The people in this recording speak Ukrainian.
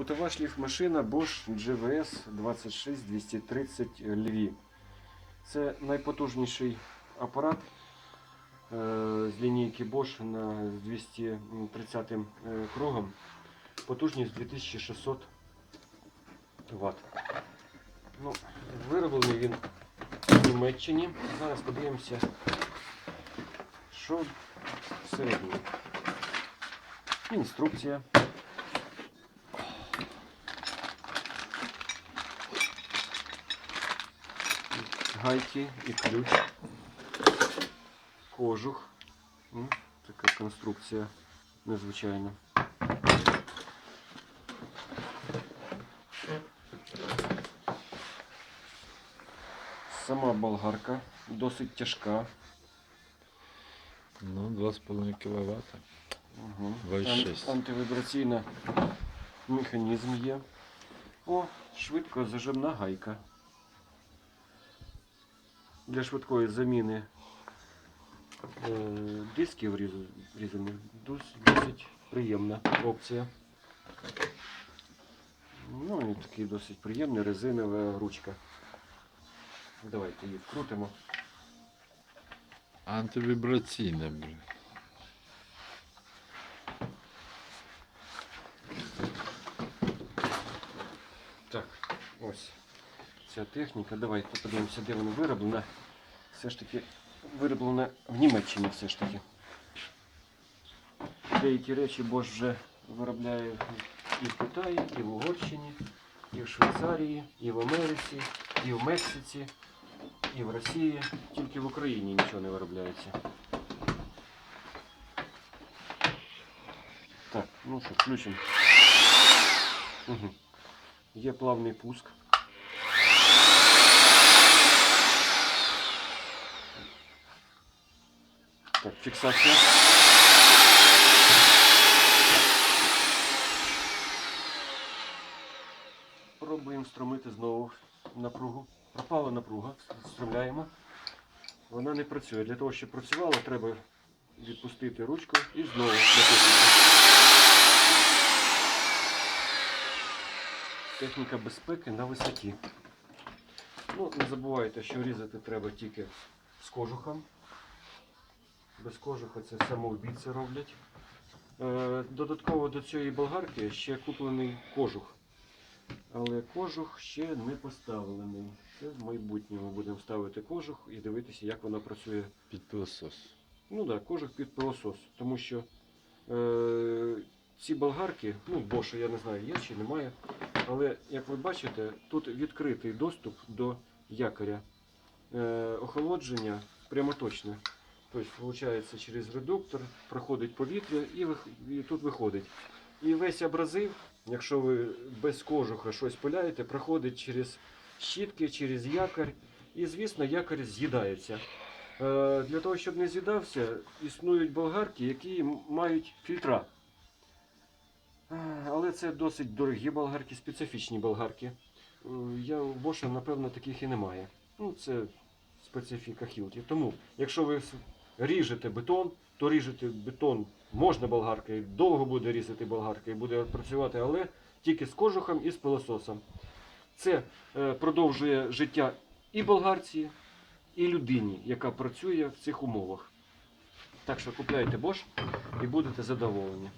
Кутова шліфмашина Bosch GVS 26230 Lvi. Це найпотужніший апарат е, з лінійки Bosch на з 230 е, кругом. Потужність 2600 Вт. Ну, вироблений він в Німеччині. Зараз подивимося, що всередині. Інструкція. Гайки і ключ. Кожух. М, Така конструкція незвичайна. Сама болгарка досить тяжка. Ну, 2,5 кВт. Угу. 2,6. Антивібраційний механізм є. О, швидко зажимна гайка. Для швидкої заміни е, дисків різ- різаних досить приємна опція. Ну і такий досить приємний резинова ручка. Давайте її вкрутимо. Антивібраційна, блін. Так, ось ця техніка. Давайте подивимося, де вона вироблена. Все ж таки вироблена в Німеччині все ж таки. Деякі речі Bosch вже виробляє і в Китаї, і в Угорщині, і в Швейцарії, і в Америці, і в Мексиці, і в Росії. Тільки в Україні нічого не виробляється. Так, ну що, включимо. Угу. Є плавний пуск. Так, фіксація. Пробуємо струмити знову напругу. Пропала напруга, струмляємо. Вона не працює. Для того, щоб працювала, треба відпустити ручку і знову натиснути. Техніка безпеки на висоті. Ну, не забувайте, що різати треба тільки з кожухом. Без кожуха це самоубійці роблять. Е, Додатково до цієї болгарки ще куплений кожух. Але кожух ще не поставлений. Це в майбутньому будемо ставити кожух і дивитися, як воно працює Під пилосос. Ну так, да, кожух під пилосос. Тому що е, ці болгарки, ну, Bosch, я не знаю, є чи немає. Але як ви бачите, тут відкритий доступ до якоря. Е, охолодження прямоточне. Тобто, виходить, через редуктор проходить повітря і, і тут виходить. І весь абразив, якщо ви без кожуха щось пиляєте, проходить через щітки, через якорь. І, звісно, якорь з'їдається. Е, Для того, щоб не з'їдався, існують болгарки, які мають фільтра. Е, Але це досить дорогі болгарки, специфічні болгарки. Е, Я у Боша, напевно, таких і немає. Ну, це специфіка Хілті. Тому, якщо ви ріжете бетон, то ріжете бетон можна болгаркою, довго буде різати болгарка і буде працювати, але тільки з кожухом і з пилососом. Це е, продовжує життя і болгарці, і людині, яка працює в цих умовах. Так що купляйте Bosch і будете задоволені.